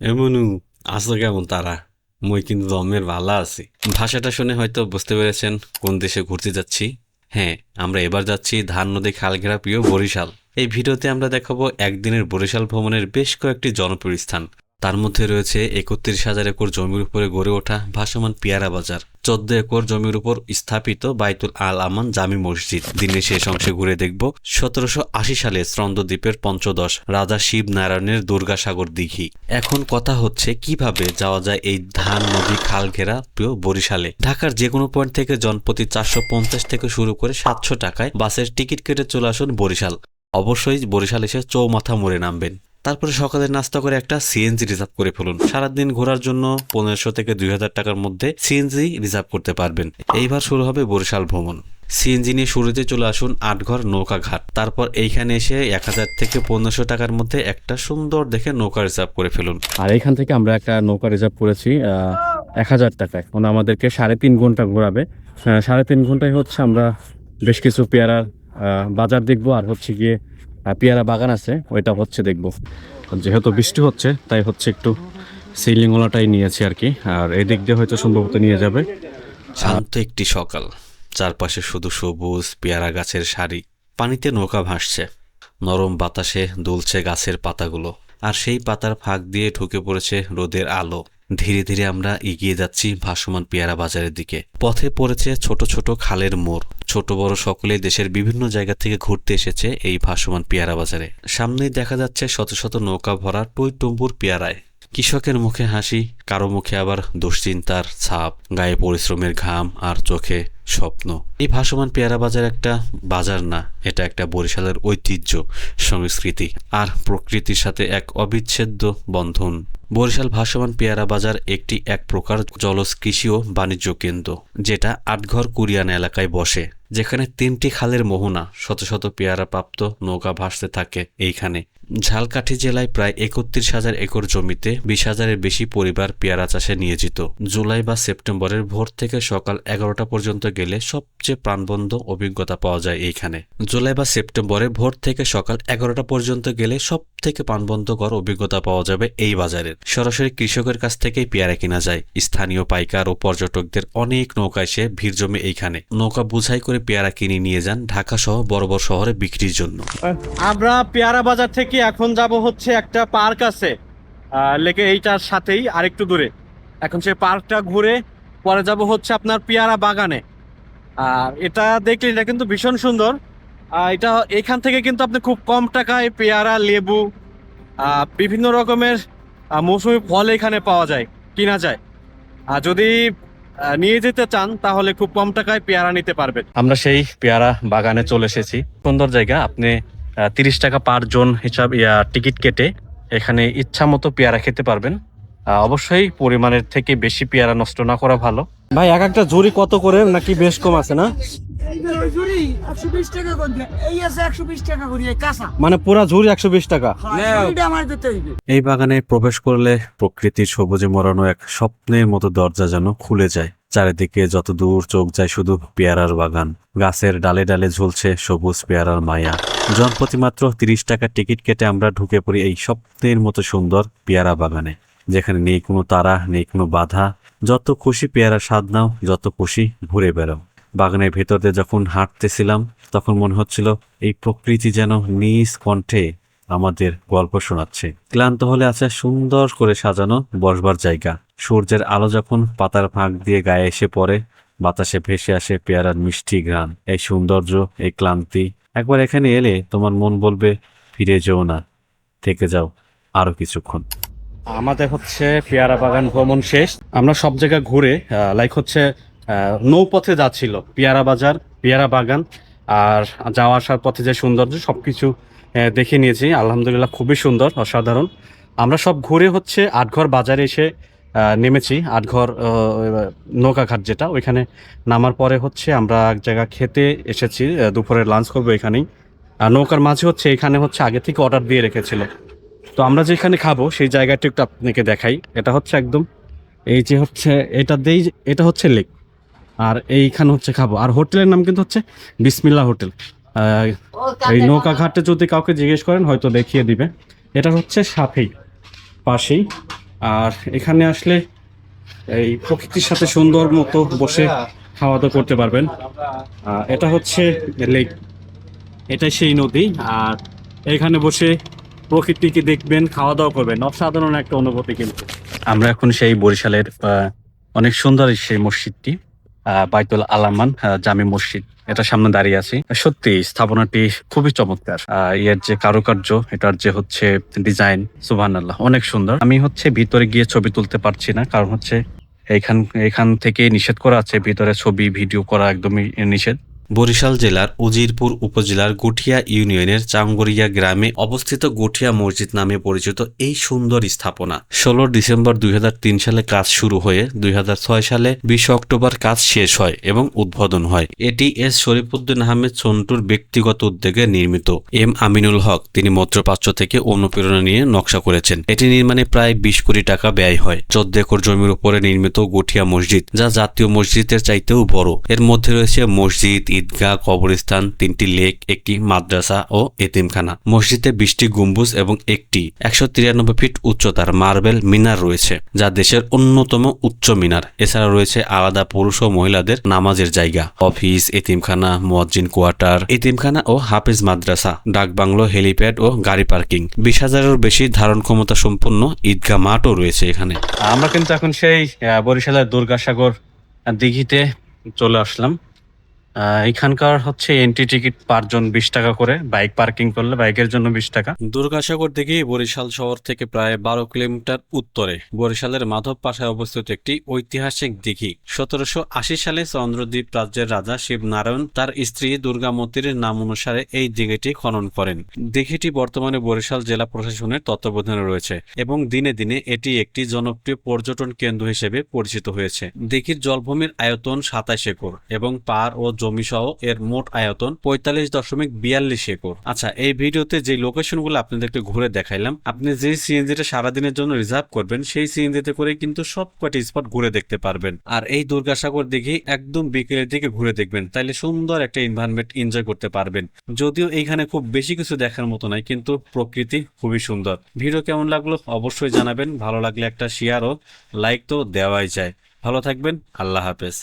এমনু আসো কেমন তারা? মই কিন্তু দমের ভালো আছি। ভাষাটা শুনে হয়তো বুঝতে পেরেছেন কোন দেশে ঘুরতে যাচ্ছি। হ্যাঁ আমরা এবার যাচ্ছি ধান, নদী, খালঘেরা প্রিয় বরিশাল। এই ভিডিওতে আমরা দেখাবো একদিনের বরিশাল ভ্রমণের বেশ কয়েকটি জনপ্রিয় স্থান। তার মধ্যে রয়েছে একত্রিশ হাজার একর জমির উপরে গড়ে ওঠা ভাসমান পেয়ারা বাজার। চোদ্দ একর জমির উপর স্থাপিত বাইতুল আল আমান জামি মসজিদ। দিনের শেষ অংশে ঘুরে দেখব সতেরোশো আশি সালে স্রন্দদ্বীপের পঞ্চদশ রাজা শিব নারায়ণের দুর্গাসাগর দিঘি। এখন কথা হচ্ছে, কীভাবে যাওয়া যায় এই ধান নদী খাল ঘেরা প্রিয় বরিশালে? ঢাকার যে কোনো পয়েন্ট থেকে জনপ্রতি চারশো পঞ্চাশ থেকে শুরু করে সাতশো টাকায় বাসের টিকিট কেটে চলে আসুন বরিশাল। অবশ্যই বরিশাল এসে চৌমাথা মোড়ে নামবেন। তারপরে সকালে নাস্তা করে একটা সিএনজি রিজার্ভ করে ফেলুন। সারাদিন ঘোরার জন্য পনেরোশো থেকে দুই হাজার টাকার মধ্যে সিএনজি রিজার্ভ করতে পারবেন। এইবার শুরু হবে বরিশাল ভ্রমণ। সিএনজি নিয়ে শুরুতে চলে আসুন আটঘর নৌকা ঘাট। তারপর এইখানে এসে এক হাজার থেকে পনেরোশো টাকার মধ্যে একটা সুন্দর দেখে নৌকা রিজার্ভ করে ফেলুন। আর এখান থেকে আমরা একটা নৌকা রিজার্ভ করেছি এক হাজার টাকায় মানে আমাদেরকে সাড়ে তিন ঘণ্টা ঘোরাবে। সাড়ে তিন ঘন্টায় হচ্ছে আমরা বেশ কিছু পেয়ারার বাজার দেখব। আর হচ্ছে গিয়ে পেয়ারা বাগান আছে, ওইটা হচ্ছে দেখব। যেহেতু বৃষ্টি হচ্ছে, তাই হচ্ছে একটু সিলিংওয়ালাটাই নিয়েছি আর কি। আর এই দিক দিয়ে হয়তো সম্ভবত নিয়ে যাবে। শান্ত একটি সকাল, চারপাশে শুধু সবুজ পেয়ারা গাছের সারি, পানিতে নৌকা ভাসছে। নরম বাতাসে দুলছে গাছের পাতাগুলো, আর সেই পাতার ফাঁক দিয়ে ঢুকে পড়েছে রোদের আলো। ধীরে ধীরে আমরা এগিয়ে যাচ্ছি ভাসমান পেয়ারা বাজারের দিকে। পথে পড়েছে ছোট ছোট খালের মোড়। ছোট বড় সকলেই দেশের বিভিন্ন জায়গা থেকে ঘুরতে এসেছে এই ভাসমান পেয়ারা বাজারে। সামনেই দেখা যাচ্ছে শত শত নৌকা ভরা টই টম্বুর পেয়ারায়। কৃষকের মুখে হাসি, কারও মুখে আবার দুশ্চিন্তার ছাপ, গায়ে পরিশ্রমের ঘাম আর চোখে স্বপ্ন। এই ভাসমান পেয়ারা বাজার একটা বাজার না, এটা একটা বরিশালের ঐতিহ্য, সংস্কৃতি আর প্রকৃতির সাথে এক অবিচ্ছেদ্য বন্ধন। বরিশাল ভাসমান পেয়ারা বাজার একটি এক প্রকার জলজ কৃষি ও বাণিজ্য কেন্দ্র, যেটা আটঘর কুরিয়ান এলাকায় বসে, যেখানে তিনটি খালের মোহনা, শত শত পেয়ারা প্রাপ্ত নৌকা ভাসতে থাকে এইখানে। ঝালকাঠি জেলায় প্রায় একত্রিশ হাজার একর জমিতে বিশ হাজারের বেশি পরিবার পেয়ারা চাষে নিয়োজিত। জুলাই বা সেপ্টেম্বরের ভোর থেকে সকাল এগারোটা পর্যন্ত গেলে সবচেয়ে প্রাণবন্ধ অভিজ্ঞতা পাওয়া যায় এইখানে। জুলাই বা সেপ্টেম্বরে ভোর থেকে সকাল এগারোটা পর্যন্ত গেলে সব থেকে প্রাণবন্ধকর অভিজ্ঞতা পাওয়া যাবে এই বাজারের। সরাসরি কৃষকের কাছ থেকেই পেয়ারা কেনা যায়। স্থানীয় পাইকার ও পর্যটকদের অনেক নৌকা এসে ভিড় জমে এইখানে। নৌকা বুঝাই করে পেয়ারা কিনে নিয়ে যান ঢাকা সহ বড় বড় শহরে বিক্রির জন্য। আমরা পেয়ারা বাজার থেকে এখন যাব হচ্ছে একটা পার্ক আছে লেকে এইটার সাথেই আরেকটু দূরে। এখন সে পার্কটা ঘুরে পরে যাব হচ্ছে আপনার পেয়ারা বাগানে। আর এটা দেখলে এটা কিন্তু ভীষণ সুন্দর। এটা এখান থেকে কিন্তু আপনি খুব কম টাকায় পেয়ারা, লেবু বিভিন্ন রকমের মৌসুমি ফল এখানে পাওয়া যায় কিনা যায়। আর যদি নিয়ে যেতে চান তাহলে খুব কম টাকায় পেয়ারা নিতে পারবেন। আমরা সেই পেয়ারা বাগানে চলে এসেছি। সুন্দর জায়গা। আপনি তিরিশ টাকা পার জন হিসাব ইয়া টিকিট কেটে এখানে ইচ্ছা মতো পেয়ারা খেতে পারবেন। আহ, অবশ্যই পরিমাণের থেকে বেশি পেয়ারা নষ্ট না করা ভালো। ভাই এক একটা ঝুড়ি কত করে? নাকি বেশ কম আছে না? মানে পুরা ঝুড়ি একশো বিশ টাকা। এই বাগানে প্রবেশ করলে প্রকৃতির সবুজে মরানো এক স্বপ্নের মতো দরজা যেন খুলে যায়। চারিদিকে যত দূর চোখ যায় শুধু পেয়ারার বাগান। গাছের ডালে ডালে ঝুলছে সবুজ পেয়ারার মায়া। জনপ্রতি মাত্র তিরিশ টাকার টিকিট কেটে আমরা ঢুকে পড়ি এই স্বপ্নের মতো সুন্দর পেয়ারা বাগানে। যেখানে নেই কোনো তারা নেই কোনো বাধা। যত খুশি পেয়ারা স্বাদ নাও যত খুশি ঘুরে বেড়াও। বাগানের ভেতর যখন হাঁটতেছিলাম, তখন মনে হচ্ছিল এই প্রকৃতি যেন নিজ কণ্ঠে আমাদের গল্প শোনাচ্ছে। ক্লান্ত হলে আছে সুন্দর করে সাজানো বসবার জায়গা। সূর্যের আলো যখন পাতার ফাঁক দিয়ে গায়ে এসে পড়ে, বাতাসে ভেসে আসে পেয়ারার মিষ্টি ঘ্রাণ। এই সৌন্দর্য, এই ক্লান্তি, একবার এখানে এলে তোমার মন বলবে, ফিরে যেও না, থেকে যাও আরও কিছুক্ষণ। আমাদের হচ্ছে পেয়ারা বাগান ভ্রমণ শেষ। আমরা সব জায়গায় ঘুরে লাইক হচ্ছে নৌপথে যাচ্ছিল পেয়ারা বাজার পেয়ারা বাগান আর যাওয়া আসার পথে যে সৌন্দর্য সব কিছু দেখে নিয়েছি। আলহামদুলিল্লাহ খুবই সুন্দর অসাধারণ। আমরা সব ঘুরে হচ্ছে আটঘর বাজারে এসে নেমেছি। আটঘর নৌকাঘাট যেটা ওইখানে নামার পরে হচ্ছে আমরা এক জায়গা খেতে এসেছি আহ, দুপুরে লাঞ্চ করব এখানেই। আর নৌকার মাঝে হচ্ছে এখানে হচ্ছে আগে থেকে অর্ডার দিয়ে রেখেছিল। তো আমরা যেখানে খাব সেই জায়গাটি একটু আপনাকে দেখাই। এটা হচ্ছে একদম এই যে হচ্ছে এটা দেই এটা হচ্ছে লেক আর এইখানে হচ্ছে খাব। আর হোটেলের নাম কিন্তু হচ্ছে বিসমিল্লা হোটেল। এই নৌকা ঘাটে যদি কাউকে জিজ্ঞেস করেন, হয়তো দেখিয়ে দিবে। এটা হচ্ছে সাথেই পাশেই। আর এখানে আসলে এই প্রকৃতির সাথে সুন্দর মতো বসে খাওয়া দাওয়া করতে পারবেন। এটা হচ্ছে লেক। এটাই সেই নদী। আর এখানে বসে প্রকৃতিকে দেখবেন খাওয়া দাওয়া করবেন অসাধারণ একটা অনুভূতি কিন্তু। আমরা এখন সেই বরিশালের অনেক সুন্দর সেই মসজিদটি। বাইতুল আলামান জামি মসজিদ। এটা সামনে দাঁড়িয়ে আছি। সত্যি স্থাপনাটি খুবই চমৎকার। এর যে কারুকার্য, এটার যে হচ্ছে ডিজাইন সুভান আল্লাহ অনেক সুন্দর। আমি হচ্ছে ভিতরে গিয়ে ছবি তুলতে পারছি না, কারণ হচ্ছে এখান এখান থেকে নিষেধ করা আছে। ভিতরে ছবি, ভিডিও করা একদমই নিষেধ। বরিশাল জেলার উজিরপুর উপজেলার গুঠিয়া ইউনিয়নের চাঙ্গরিয়া গ্রামে অবস্থিত গুঠিয়া মসজিদ নামে পরিচিত এই সুন্দর স্থাপনা। ষোলো ডিসেম্বর দুই হাজার তিন সালে কাজ শুরু হয়ে দুই হাজার ছয় সালে বিশ অক্টোবর কাজ শেষ হয় এবং উদ্বোধন হয়। এটি এস শরীফুদ্দিন আহমেদ সন্টুর ব্যক্তিগত উদ্যোগে নির্মিত। এম আমিনুল হক তিনি মধ্যপ্রাচ্য থেকে অনুপ্রেরণা নিয়ে নকশা করেছেন। এটি নির্মাণে প্রায় বিশ কোটি টাকা ব্যয় হয়। চোদ্দ একর জমির উপরে নির্মিত গুঠিয়া মসজিদ, যা জাতীয় মসজিদের চাইতেও বড়। এর মধ্যে রয়েছে মসজিদ ঈদগাহ কবরস্থান, তিনটি লেক, একটি মাদ্রাসা ও এতিমখানা। মসজিদে বিশটি গম্বুজ এবং একটি একশো তিরানব্বই ফিট উচ্চতার মার্বেল মিনার রয়েছে, যা দেশের অন্যতম উচ্চ মিনার। এছাড়া রয়েছে আলাদা পুরুষ ও মহিলাদের নামাজের জায়গা, অফিস, এতিমখানা, মুয়াজ্জিন কোয়ার্টার, এতিমখানা ও হাফেজ মাদ্রাসা, ডাকবাংলো হেলিপ্যাড ও গাড়ি পার্কিং। বিশ হাজারের বেশি ধারণ ক্ষমতা সম্পন্ন ঈদগাহ মাঠও রয়েছে এখানে। আমরা কিন্তু এখন সেই বরিশালের দুর্গাসাগর দিঘিতে চলে আসলাম। এখানকার হচ্ছে এন্ট্রি টিকিট পাঁচজন বিশ টাকা করে বাইক পার্কিং করলে বাইকের জন্য বিশ টাকা। দুর্গাসাগর দিঘি বরিশাল শহর থেকে প্রায় বারো কিলোমিটার উত্তরে বরিশালের মাধব পাশায় অবস্থিত একটি ঐতিহাসিক দিঘি। সতেরোশো আশি সালে চন্দ্রদ্বীপ রাজ্যের রাজা শিবনারায়ণ তার স্ত্রী দুর্গামতির নাম অনুসারে এই দিঘিটি খনন করেন। দিঘিটি বর্তমানে বরিশাল জেলা প্রশাসনের তত্ত্বাবধানে রয়েছে এবং দিনে দিনে এটি একটি জনপ্রিয় পর্যটন কেন্দ্র হিসেবে পরিচিত হয়েছে। দিঘির জলভূমির আয়তন সাতাশ একর এবং পার ও জমি সহ এর মোট আয়তন পঁয়তাল্লিশ দশমিক বিয়াল্লিশ একর। আচ্ছা এই ভিডিওতে যে লোকেশনগুলো আপনাদেরকে ঘুরে দেখাইলাম, আপনি যে সিএনজিটা সারাদিনের জন্য রিজার্ভ করবেন, সেই সিএনজিতে করে কিন্তু সব কয়টি স্পট ঘুরে দেখতে পারবেন। আর এই দুর্গাসাগর দিঘি একদম বিকেলের দিকে ঘুরে দেখবেন, তাইলে সুন্দর একটা এনভায়রনমেন্ট এনজয় করতে পারবেন। যদিও এইখানে খুব বেশি কিছু দেখার মতো নাই, কিন্তু প্রকৃতি খুবই সুন্দর। ভিডিও কেমন লাগল অবশ্যই জানাবেন, ভালো লাগলে একটা শেয়ার ও লাইক তো দেওয়াই যায়। ভালো থাকবেন, আল্লাহ হাফেজ।